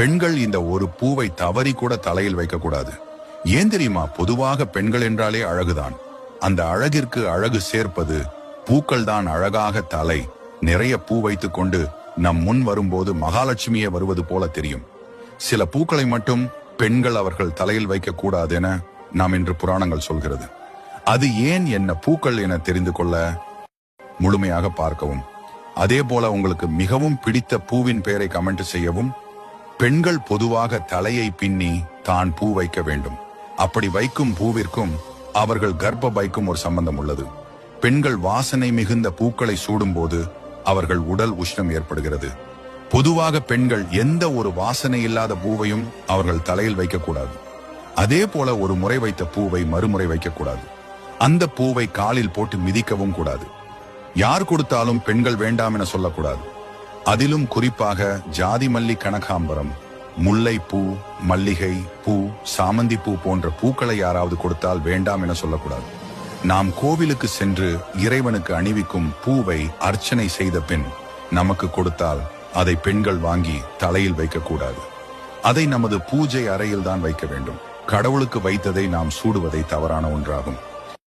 பெண்கள் இந்த ஒரு பூவை தவறி கூட தலையில் வைக்கக்கூடாது. ஏன் தெரியுமா? பொதுவாக பெண்கள் என்றாலே அழகுதான். அந்த அழகிற்கு அழகு சேர்ப்பது பூக்கள் தான் அழகாக தலை நிறைய பூ வைத்துக் கொண்டு நம் முன் வரும்போது மகாலட்சுமியே வருவது போல தெரியும். சில பூக்களை மட்டும் பெண்கள் அவர்கள் தலையில் வைக்க கூடாது என நாம் இன்று புராணங்கள் சொல்கிறது. அது ஏன் என்ன பூக்கள் என தெரிந்து கொள்ள முழுமையாக பார்க்கவும். அதே போல உங்களுக்கு மிகவும் பிடித்த பூவின் பெயரை கமெண்ட் செய்யவும் பெண்கள் பொதுவாக தலையை பின்னி தான் பூ வைக்க வேண்டும். அப்படி வைக்கும் பூவிற்கும் அவர்கள் கர்ப்ப பைக்கும் ஒரு சம்பந்தம் உள்ளது. பெண்கள் வாசனை மிகுந்த பூக்களை சூடும்போது அவர்கள் உடல் உஷ்ணம் ஏற்படுகிறது. பொதுவாக பெண்கள் எந்த ஒரு வாசனை இல்லாத பூவையும் அவர்கள் தலையில் வைக்கக்கூடாது. அதே போல ஒரு முறை வைத்த பூவை மறுமுறை வைக்கக்கூடாது. அந்த பூவை காலில் போட்டு மிதிக்கவும் கூடாது. யார் கொடுத்தாலும் பெண்கள் வேண்டாம் என சொல்லக்கூடாது. அதிலும் குறிப்பாக ஜாதி மல்லி கனகாம்பரம் முல்லை பூ மல்லிகை பூ சாமந்தி பூ போன்ற பூக்களை யாராவது கொடுத்தால் வேண்டாம் என சொல்லக்கூடாது. நாம் கோவிலுக்கு சென்று இறைவனுக்கு அணிவிக்கும் பூவை அர்ச்சனை செய்த பின் நமக்கு கொடுத்தால் அதை பெண்கள் வாங்கி தலையில் வைக்கக்கூடாது. அதை நமது பூஜை அறையில் தான் வைக்க வேண்டும். கடவுளுக்கு வைத்ததை நாம் சூடுவதை தவறான ஒன்றாகும்.